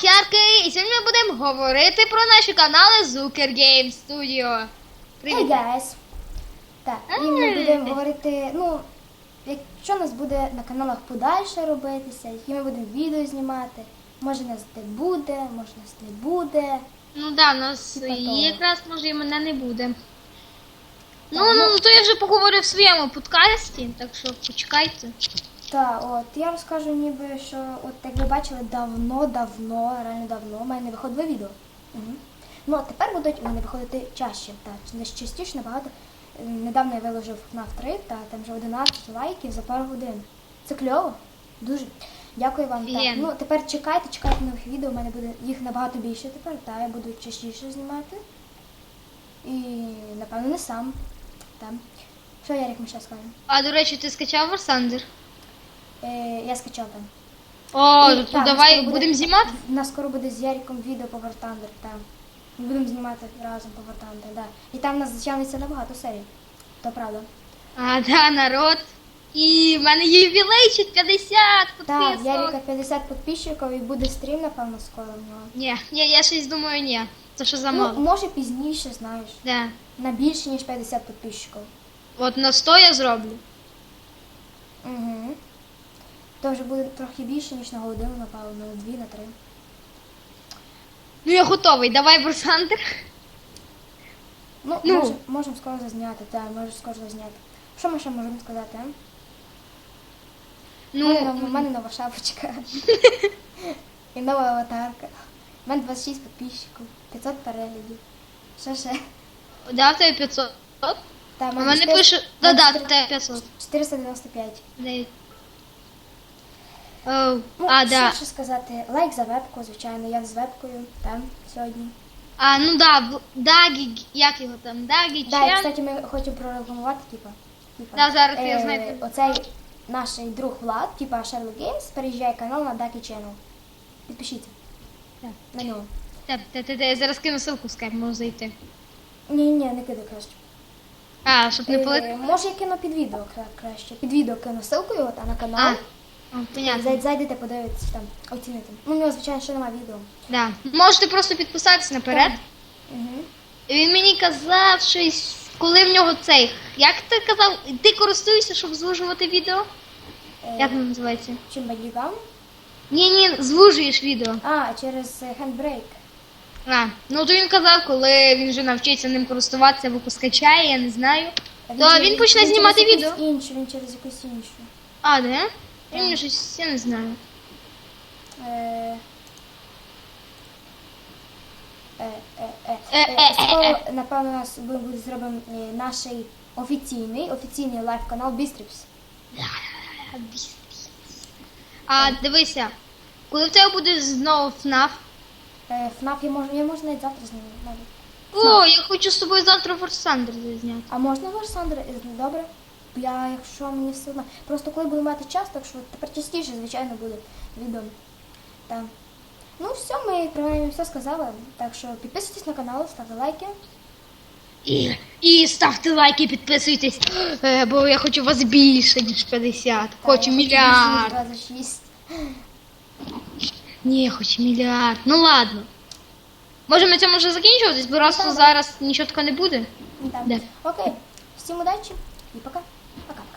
Так, Яркий, і сьогодні ми будемо говорити про наші канали Zucker Game Studio. Hey guys! Так, і ми будемо говорити, ну, що у нас буде на каналах подальше робитися, які ми будемо відео знімати. Може нас не буде, може нас не буде. Ну да, нас того. якраз може і мене не буде. Ну, ну, ну- то я вже поговорив в своєму подкасті, так що почекайте. Так, от я розкажу ніби, що от як ви бачили, давно-давно, реально давно, у мене не виходили відео. Угу. Ну, а тепер будуть вони виходити чаще, так, частіше набагато. Недавно я виложив FNAF 3, та там вже 11 лайків за пару годин. Це кльово. Дуже. Дякую вам. Так. Ну, тепер чекайте, чекайте нових відео, у мене буде їх набагато більше тепер, та я буду частіше знімати. І, напевно, не сам. Там. Що, Ярик, ми ще скажемо? А до речі, ти скачав Thunder? Е, я скачав там. О, І, то так, давай скоро буде- будемо знімати? У нас скоро буде з Яриком відео по War Thunder, там. Ми будемо знімати разом по War Thunder, да. І там у нас затягнеться набагато серій. То правда. А, да, народ. І в мене ювілейчик 50 Так, підписок. Ярика 50 підписчиків і буде стрім, напевно, скоро в нього. Ні, ні, я щось думаю, ні. Це що за Ну, може пізніше, знаєш. Да. На більше, ніж 50 підписчиків. От на 100 я зроблю. Угу. То вже буде трохи більше, ніж на годину, напевно, на дві, на три. Ну я готовий, давай War Ну, Ну. Може, можемо скоро зазняти, так, можемо скоро зазняти. Що ми ще можемо сказати, а? У мене, у Ну, мене нова шапочка. І нова аватарка. У мене 26 підписчиків, 500 переглядів. Що ще? да, в тебе 500. Та, У мене пише, да, да, в тебе 500. 495. Дев'ять. Оу, Ну, а, що да. ще сказати? Лайк за вебку, звичайно, я з вебкою там сьогодні. А, ну да, в- Дагі, як його там, Дагі, Да, і, кстати, ми хочемо прорекламувати, типа. типа Да, зараз я е, знайду. Оцей наш друг Влад, типа Sherlock Games, переїжджає канал на Ducky Channel. Підпишіться Так. на нього. Та, та, та, та, я зараз кину ссылку в скайп, можу зайти. Ні, ні, не кидай краще. А, щоб не Е, може я кину під відео кра- краще. Під відео кину ссылку його там на канал. о, понятно. Зайдете, подивитися там, оцінити. Ну, у нього, звичайно, ще немає відео. Да. Можете просто підписатися наперед. Угу. І Він мені казав щось, коли в нього цей. Як ти казав, ти користуєшся, щоб звужувати відео? Е, Як воно називається? Чим бадігам? Ні, ні, звужуєш відео. А, через е, хендбрейк. А, ну то він казав, коли він вже навчиться ним користуватися або поскачає, я не знаю. То він почне знімати через відео. якусь Іншу, він через якусь іншу. А, де? Я мені щось, я не знаю. Е, е, е, е, Е, е, е, Скоро, напевно, у нас ми буде зробимо е, наш офіційний, офіційний лайв-канал Бістріпс. А дивися, коли в тебе буде знову FNAF, Е, ФНАФ я можу, я можу навіть завтра з ним навіть. о, я хочу з тобою завтра War Thunder зняти. А можна ваш Сандра? Е, Добре? Я, якщо мені все одно. Просто коли буду мати час, так що тепер частіше, звичайно, буде відео. Так. Ну, все, ми принаймні все сказали. Так що підписуйтесь на канал, ставте лайки. І, і ставте лайки, підписуйтесь, е, бо я хочу вас більше, ніж 50. Хочу мільярд. 26. Ні, я хочу мільярд. Ну ладно. Може ми цьому вже закінчуватись, бо раз зараз нічого такого не буде. Так. Да. Окей. Всім удачі і пока.